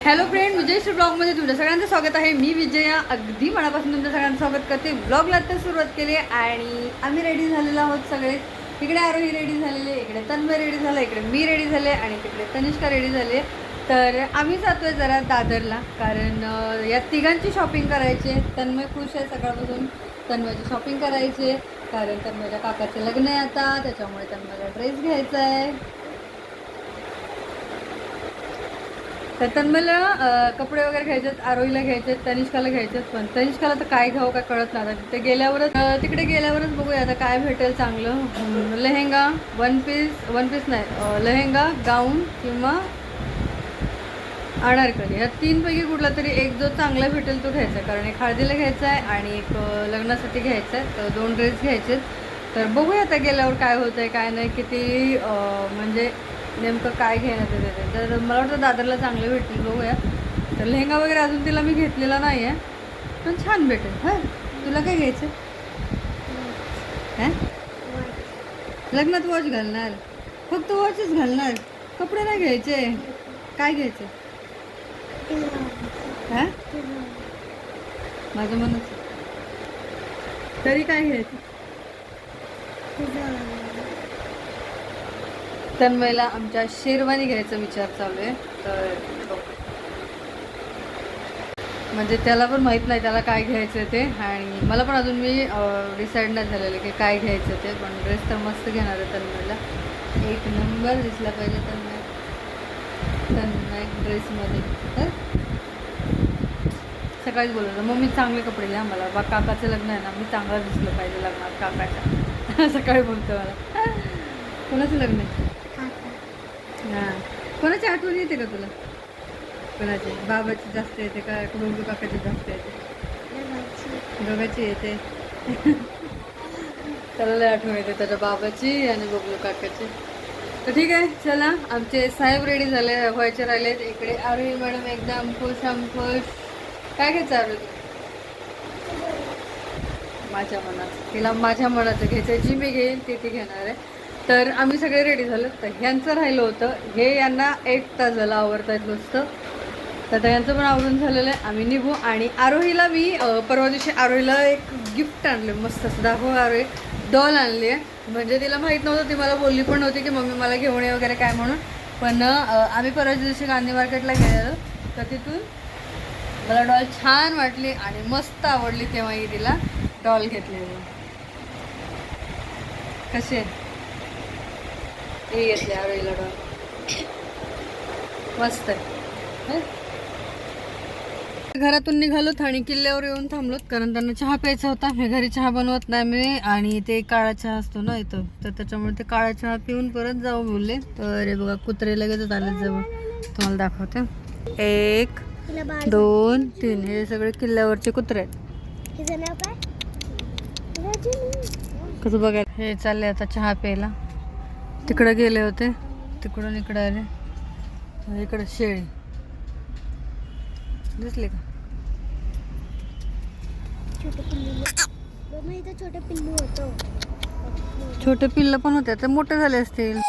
Hello friend विजयश्री ब्लॉगमध्ये तुमच्या सगळ्यांचं स्वागत आहे. मी विजया. अगदी मनापासून तुमच्या सगळ्यांचं स्वागत करते. ब्लॉगला तर सुरुवात केली आणि आम्ही रेडी झालेलो आहोत सगळे. इकडे आरोही रेडी झालेले इकडे तन्मय रेडी झाला इकडे मी रेडी झाले आणि तिकडे तनिष्का रेडी झाले तर आम्ही जातोय जरा दादरला कारण या तिघांची शॉपिंग करायची तन्मय खुश आहे सकाळपासून तन्मयची शॉपिंग करायची कारण तन्मयच्या काकाचं लग्न आहे आता त्याच्यामुळे तन्मयला ड्रेस घ्यायचा आहे. तर तन्मयला कपडे वगैरे घ्यायचे आहेत आरोहीला घ्यायचे तनिष्काला घ्यायचेत पण तनिष्काला तर काय घ्यावं काय कळत नाही. आता तिथे गेल्यावरच तिकडे गेल्यावरच बघूया आता काय भेटेल चांगलं. Lehenga one piece one piece नाही लेहेंगा गाऊन किंवा अनारकली. ह्या तीनपैकी कुठला तरी एक जो चांगला भेटेल तो घ्यायचा कारण एक हळदीला घ्यायचा आहे आणि एक लग्नासाठी घ्यायचा आहे तर दोन ड्रेस घ्यायचे आहेत तर बघूया आता गेल्यावर काय होतं आहे काय नाही किती म्हणजे नेमकं काय घेण्यात येते ते. तर मला वाटतं दादरला चांगले भेटतील बघूया. तर लेहंगा वगैरे अजून तिला मी घेतलेला नाही आहे पण छान भेटेल. हां तुला काय घ्यायचं? हां? लग्नात वॉच घालणार. फक्त वॉचच घालणार. कपडे नाही घ्यायचे. काय घ्यायचे? हां? माझं म्हणत तरी काय घ्यायचं? तन्मयला आमच्या शेरवानी घ्यायचा विचार चालू आहे. तर म्हणजे त्याला पण माहीत नाही त्याला काय घ्यायचं ते. आणि मला पण अजून मी डिसाईड नाही झालेलं की काय घ्यायचं ते. पण ड्रेस तर मस्त घेणार आहे तन्मयला. एक नंबर दिसला पाहिजे तन्मय. तन्मय ड्रेसमध्ये तर सकाळीच बोलवलं मी चांगले कपडे घ्या मला. बा काकाचं लग्न आहे ना मी चांगलं दिसलं पाहिजे लग्नात काकाच्या. सकाळी बोलतो मला. कोणाचं लग्न आहे? कोणाची आठवण येते का तुला? कोणाची? बाबाची जास्त येते का? डोंगू काकाची जास्त येते? दोघाची येते. त्याला लय आठवण येते त्याच्या बाबाची आणि बबलू काकाची. तर ठीक आहे चला. आमचे साहेब रेडी झाले व्हायचे राहिले. इकडे आरवी मॅडम एकदम खुश आम खुश काय घ्यायचं आरवी माझ्या मनात. तिला माझ्या मनाचं घ्यायचं जी मी घेईन ते ती घेणार आहे. तर आम्ही सगळे रेडी झालो. तर ह्यांचं राहिलं होतं. हे यांना एक तास झालं आवडत नुसतं. तर त्यांचं यांचं पण आवडून झालेलं आहे. आम्ही निघू. आणि आरोहीला मी परवा दिवशी आरोहीला एक गिफ्ट आणले. मस्त असं दाखव आरोही. डॉल आणली आहे. म्हणजे तिला माहीत नव्हतं. ती मला बोलली पण नव्हती की मम्मी मला घेऊन ये वगैरे काय म्हणून. पण आम्ही परवा दिवशी गांधी मार्केटला गेलेलो. तर तिथून मला डॉल छान वाटली आणि मस्त आवडली तेव्हाही तिला डॉल घेतलेलं. कसे आहे? हे घेतले मस्त? घरातून निघालो ठाणे किल्ल्यावर येऊन थांबलोत कारण त्यांना चहा प्यायचा होता. मी घरी चहा बनवत नाही मी आणि ते काळा चहा असतो ना इथं. तर त्याच्यामुळे ते काळा चहा पिऊन परत जाऊ बोलले. तर हे बघा कुत्रे लगेचच आले जवळ. तुम्हाला दाखवते. एक दोन तीन. हे सगळे किल्ल्यावरचे कुत्रे आहेत. कसं बघायला? हे चालले आता चहा प्यायला. तिकडं गेले होते. तिकडून इकडं आले. इकडं शेळी. दिसले का? छोटे पिल्लू मग इथं छोटे पिल्लू होतो. छोटे पिल्ल पण होते. तर मोठे झाले असतील.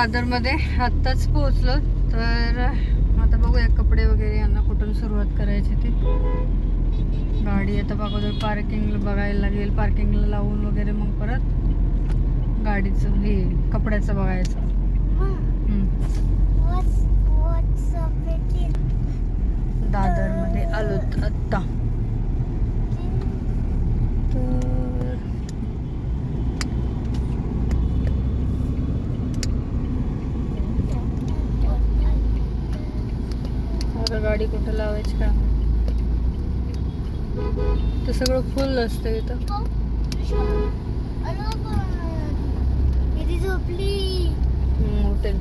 दादरमध्ये आत्ताच पोहोचलो. तर आता बघूया कपडे वगैरे यांना कुठून सुरुवात करायची ती. गाडी आता अगोदर पार्किंगला बघायला लागेल. पार्किंगला लावून वगैरे मग परत गाडीचं हे कपड्याचं बघायचं. दादरमध्ये आलोत आत्ता तर गाडी कुठं लावायची का ते सगळं फुल असतं इथं. झोपली हॉटेल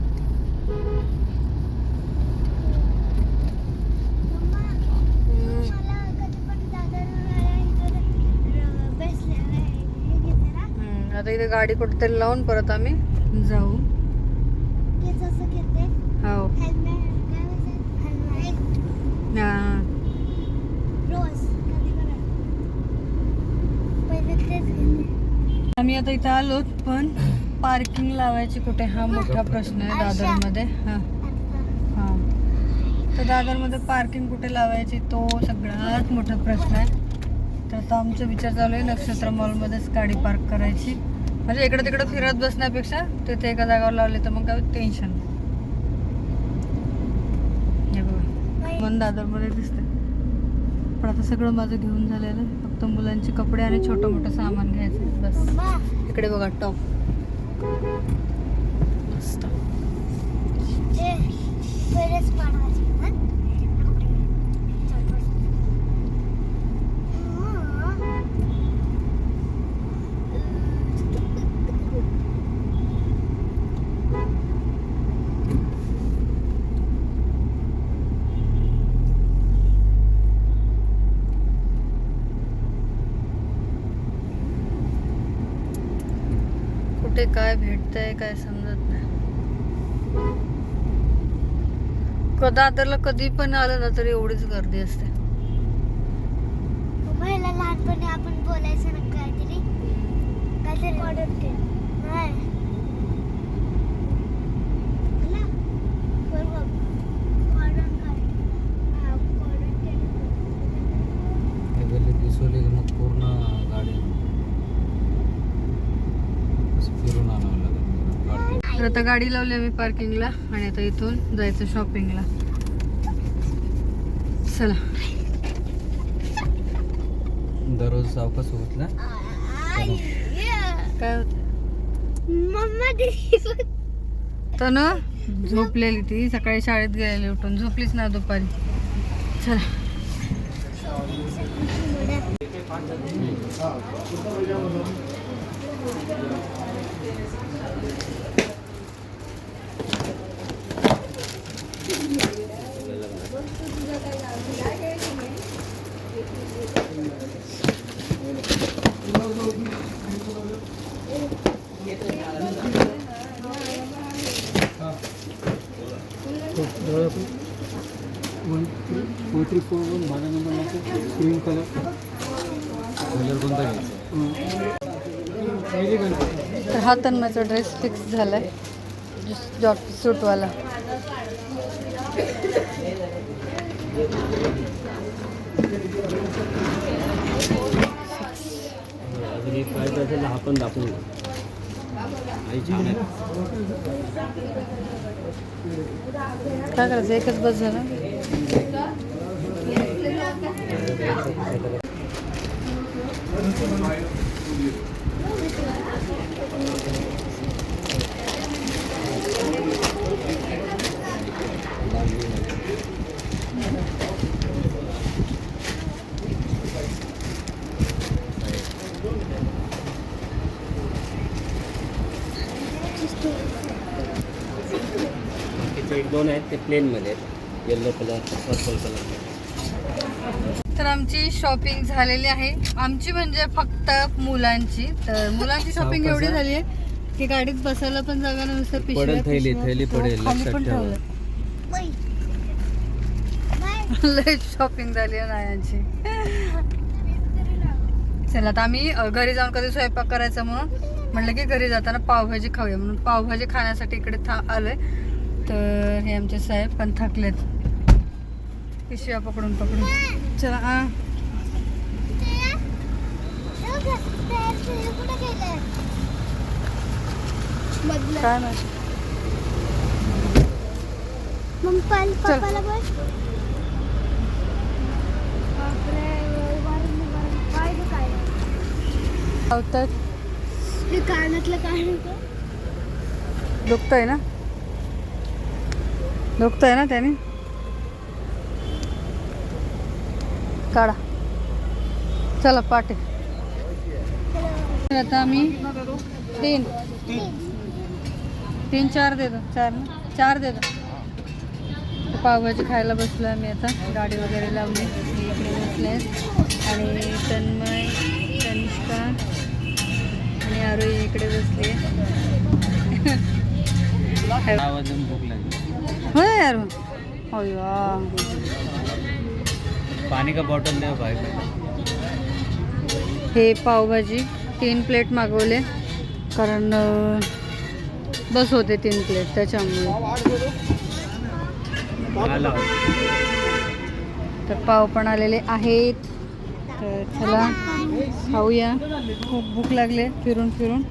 आता इथे गाडी कुठेतरी लावून परत आम्ही जाऊ हो हा. आम्ही आता इथं आलोत पण पार्किंग लावायची कुठे? हा मोठा प्रश्न आहे दादरमध्ये. हा. हा. तर दादरमध्ये पार्किंग कुठे लावायची तो सगळ्यात मोठा प्रश्न आहे. तर आता आमचा विचार चालू आहे नक्षत्र मॉलमध्येच गाडी पार्क करायची. म्हणजे इकडे तिकडे फिरत बसण्यापेक्षा तिथे एका जागावर लावले तर मग काय टेन्शन हे बघा. मन दादरमध्ये दिसते पण आता सगळं माझं घेऊन झालेलं आहे. फक्त मुलांचे कपडे आणि छोटं मोठं सामान घ्यायचं बस. इकडे बघा टॉप मस्त. कुठे काय भेटतंय काय समजत नाही. क- दादरला कधी पण आलं ना तरी एवढीच गर्दी असते. लहानपणी आपण बोलायचं ना काहीतरी. काहीतरी ऑर्डर केलं नाही मला? बरोबर. ऑर्डर कर. हा, ऑर्डर केलं. गल्लीत दिसवली की मग पूर्ण गाडी असं फिरून आणावं लागेल गाडी तर आता गाडी लावली आम्ही पार्किंगला आणि आता इथून जायचं शॉपिंगला चला. दररोज सावकाश होत ना काय होतं तर ना झोपलेली ती. सकाळी शाळेत गेलेली उठून. झोपलीच ना दुपारी. चला. फोर थ्री फोर वन माझा नंबर लागतो क्रीम कलर कलर कोणता घ्यायचा तर हा तन्मयचा ड्रेस फिक्स झालाय. जॉट सूटवाला अजून एक पाहिजे असेल हा पण दाखवून आहे काय करायचं? एकच बस झालं. बाकीचे एक दोन आहेत ते प्लेनमध्ये आहेत. येल्लो कलर पर्पल कलर तर आमची शॉपिंग झालेली आहे. आमची म्हणजे फक्त मुलांची. तर मुलांची शॉपिंग एवढी. झाली आहे की गाडीत बसायला पण जागा नुसतं पडेल थैली. थैली हो, पडेल, लक्षात ठेवा. लय शॉपिंग झाली आहे नायांची. चला आता आम्ही घरी जाऊन कधी स्वयंपाक करायचा म्हणून? म्हटलं की घरी जाताना पावभाजी खाऊया म्हणून पावभाजी खाण्यासाठी इकडे था आलोय. तर हे आमचे साहेब पण थकलेत. पिशव्या पकडून पकडून. चला आ. काय माहिती? हे कानातलं काय होतं? दुखतंय ना? दुखतंय ना त्याने? काढा. चला पाटे आता आम्ही तीन. तीन चार देतो. चार ना? चार देतो. पावभाजी खायला बसलो आम्ही आता. गाडी वगैरे लावली. इकडे बसले आणि तन्मय तनिष्का आणि आरोही इकडे बसली. हो यार. हो पाणी का बॉटल भाई हे पावभाजी तीन प्लेट मागवले. कारण बस होते तीन प्लेट त्याच्यामुळे. तर पाव पण आलेले आहेत. तर चला खाऊया. खूप भूक लागले फिरून फिरून.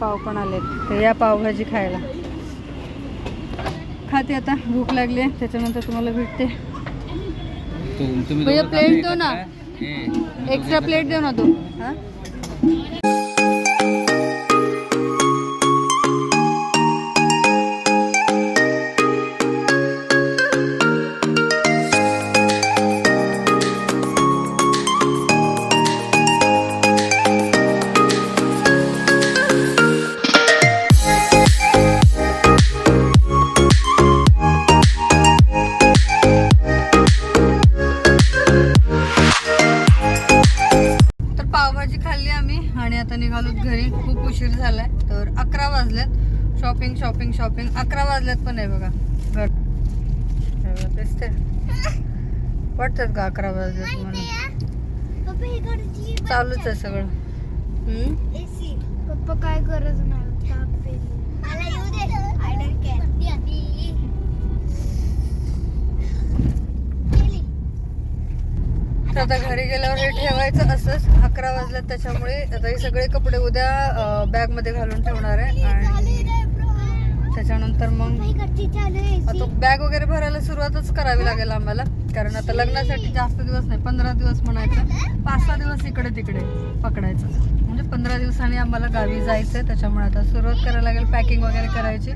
पाव पण आले तर या पावभाजी खायला. खाते आता भूक लागली आहे त्याच्यानंतर तुम्हाला भेटते. प्लेट दो ना. एक्स्ट्रा प्लेट देऊ ना तू हां? आणि आता निघालो घरी. खूप उशीर झालाय. तर अकरा वाजल्यात शॉपिंग शॉपिंग शॉपिंग अकरा वाजल्यात पण आहे बघा. घर हे बघा, दिसते वाटतात का? अकरा वाजल्यात म्हणून चालूच आहे सगळं. पप्पा काय गरज नाही. तर आता घरी गेल्यावर हे ठेवायचं असंच. अकरा वाजल्यात त्याच्यामुळे आता हे सगळे कपडे उद्या बॅगमध्ये घालून ठेवणार आहे. आणि त्याच्यानंतर मग आहे आता बॅग वगैरे भरायला सुरुवातच करावी लागेल आम्हाला. कारण आता लग्नासाठी जास्त दिवस नाही पंधरा दिवस म्हणायचं. पाच सहा दिवस इकडे तिकडे पकडायचं. म्हणजे पंधरा दिवसांनी आम्हाला गावी जायचं त्याच्यामुळे आता सुरुवात करायला लागेल पॅकिंग वगैरे करायची.